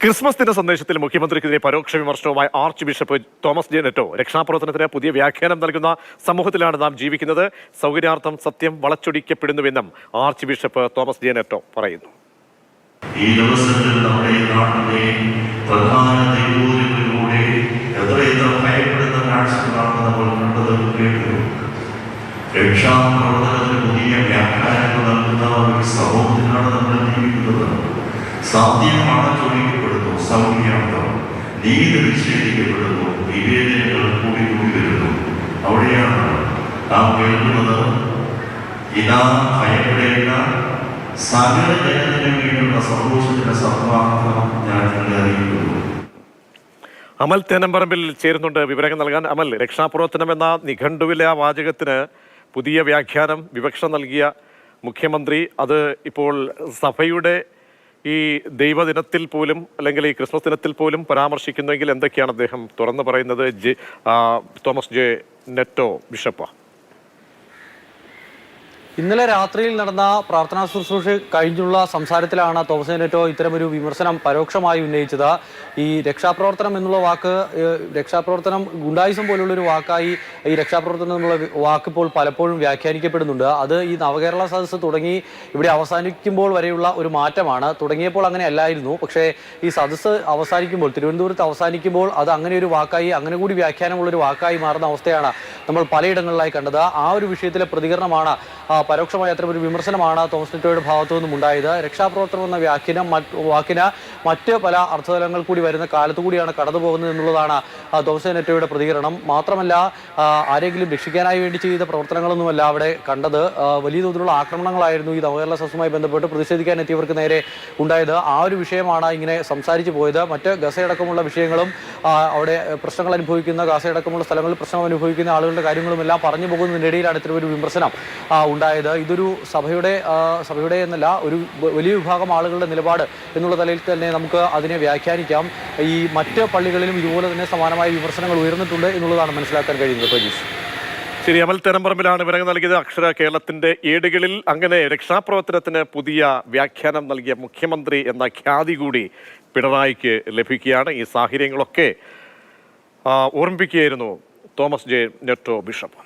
Christmas ദിന സന്ദേശത്തിൽ മുഖ്യമന്ത്രിക്കെതിരെ പരോക്ഷ വിമർശനവുമായി ആർച്ച് ബിഷപ്പ് തോമസ് ജെനറ്റോ രക്ഷാപ്രവർത്തനത്തിന് പുതിയ വ്യാഖ്യാനം നൽകുന്ന സമൂഹത്തിലാണ് നാം ജീവിക്കുന്നത്. സൗകര്യാർത്ഥം സത്യം വളച്ചൊടിക്കപ്പെടുന്നുവെന്നും ആർച്ച് ബിഷപ്പ് തോമസ് ജെനറ്റോ പറയുന്നു. ഈ ദിവസത്തിൽ നമ്മുടെ നാട്ടിലെ പ്രധാന ഭയപ്പെടുന്ന കാഴ്ചകളാണ് നമ്മൾ കണ്ടത് രക്ഷാ രക്ഷാപ്രവർത്തനത്തിന് പുതിയ സാധ്യമാണ് ചോദിക്കപ്പെടുന്നു സൗമ്യാർത്ഥം. നീതി നിഷേധിക്കപ്പെടുന്നു വിവേചനങ്ങൾ കൂടി കൂടി വരുന്നു. അവിടെയാണ് നാം കേൾക്കുന്നത് ഇതാ ഭയപ്പെടേണ്ട സകല ജനത്തിനു വേണ്ടിയുള്ള സന്തോഷത്തിന്റെ സദ്വാർത്തം ഞാൻ അറിയിക്കുന്നു. അമൽ തേനമ്പറമ്പിൽ ചേരുന്നുണ്ട് വിവരങ്ങൾ നൽകാൻ അമൽ. രക്ഷാപ്രവർത്തനം എന്ന നിഘണ്ടുവിലെ ആ വാചകത്തിന് പുതിയ വ്യാഖ്യാനം വിവക്ഷ നൽകിയ മുഖ്യമന്ത്രി. അത് ഇപ്പോൾ സഭയുടെ ഈ ദൈവദിനത്തിൽ പോലും അല്ലെങ്കിൽ ഈ ക്രിസ്മസ് ദിനത്തിൽ പോലും പരാമർശിക്കുന്നുവെങ്കിൽ എന്തൊക്കെയാണ് അദ്ദേഹം തുറന്നു പറയുന്നത് J Thomas J Netto bishop? ഇന്നലെ രാത്രിയിൽ നടന്ന പ്രാർത്ഥനാ ശുശ്രൂഷ കഴിഞ്ഞുള്ള സംസാരത്തിലാണ് തോമസ് നെറ്റോ ഇത്തരമൊരു വിമർശനം പരോക്ഷമായി ഉന്നയിച്ചത്. ഈ രക്ഷാപ്രവർത്തനം എന്നുള്ള വാക്ക് രക്ഷാപ്രവർത്തനം ഗുണ്ടായുസം പോലുള്ള ഒരു വാക്കായി ഈ രക്ഷാപ്രവർത്തനം എന്നുള്ള വാക്കിപ്പോൾ പലപ്പോഴും വ്യാഖ്യാനിക്കപ്പെടുന്നുണ്ട്. അത് ഈ നവകേരള സദസ്സ് തുടങ്ങി ഇവിടെ അവസാനിക്കുമ്പോൾ വരെയുള്ള ഒരു മാറ്റമാണ്. തുടങ്ങിയപ്പോൾ അങ്ങനെ അല്ലായിരുന്നു. പക്ഷേ ഈ സദസ്സ് അവസാനിക്കുമ്പോൾ തിരുവനന്തപുരത്ത് അവസാനിക്കുമ്പോൾ അത് അങ്ങനെ ഒരു വാക്കായി അങ്ങനെ കൂടി വ്യാഖ്യാനമുള്ളൊരു വാക്കായി മാറുന്ന അവസ്ഥയാണ് നമ്മൾ പലയിടങ്ങളിലായി കണ്ടത്. ആ ഒരു വിഷയത്തിലെ പ്രതികരണമാണ് പരോക്ഷമായി അത്തരം ഒരു വിമർശനമാണ് തോമസ് നെറ്റോയുടെ ഭാഗത്തു നിന്നും ഉണ്ടായത്. രക്ഷാപ്രവർത്തനം എന്ന വ്യാഖ്യാനം വാക്കിന മറ്റ് പല അർത്ഥതലങ്ങൾ കൂടി വരുന്ന കാലത്തു കൂടിയാണ് കടന്നു പോകുന്നത് എന്നുള്ളതാണ് തോമസ് നെറ്റോയുടെ പ്രതികരണം. മാത്രമല്ല ആരെങ്കിലും രക്ഷിക്കാനായി വേണ്ടി ചെയ്ത പ്രവർത്തനങ്ങളൊന്നുമല്ല അവിടെ കണ്ടത്. വലിയ തോതിലുള്ള ആക്രമണങ്ങളായിരുന്നു ഈ നവകേരള സദസ്സുമായി ബന്ധപ്പെട്ട് പ്രതിഷേധിക്കാൻ എത്തിയവർക്ക് നേരെ ഉണ്ടായത്. ആ ഒരു വിഷയമാണ് ഇങ്ങനെ സംസാരിച്ചു പോയത്. മറ്റ് ഗസയടക്കമുള്ള വിഷയങ്ങളും അവിടെ പ്രശ്നങ്ങൾ അനുഭവിക്കുന്ന ഗസയടക്കമുള്ള സ്ഥലങ്ങളിൽ പ്രശ്നം അനുഭവിക്കുന്ന ആളുകളുടെ കാര്യങ്ങളുമെല്ലാം പറഞ്ഞു പോകുന്നതിനിടയിലാണ് ഇത്തരം ഒരു വിമർശനം ഉണ്ടായത്. ഇതൊരു സഭയുടെ സഭയുടെ എന്നല്ല ഒരു വലിയ വിഭാഗം ആളുകളുടെ നിലപാട് എന്നുള്ള തലയിൽ തന്നെ നമുക്ക് അതിനെ വ്യാഖ്യാനിക്കാം. ഈ മറ്റ് പള്ളികളിലും ഇതുപോലെ തന്നെ സമാനമായ വിമർശനങ്ങൾ ഉയർന്നിട്ടുണ്ട് എന്നുള്ളതാണ് മനസ്സിലാക്കാൻ കഴിയുന്നത്. പ്രജീഷ് ശരി അമൽ തെരമ്പറമ്പിലാണ് വിവരങ്ങൾ നൽകിയത്. അക്ഷര കേരളത്തിന്റെ ഏടുകളിൽ അങ്ങനെ രക്ഷാപ്രവർത്തനത്തിന് പുതിയ വ്യാഖ്യാനം നൽകിയ മുഖ്യമന്ത്രി എന്ന ഖ്യാതി കൂടി പിണറായിക്ക് ലഭിക്കുകയാണ്. ഈ സാഹചര്യങ്ങളൊക്കെ ഓർമ്മിപ്പിക്കുകയായിരുന്നു തോമസ് ജെ നെറ്റോ ബിഷപ്പ്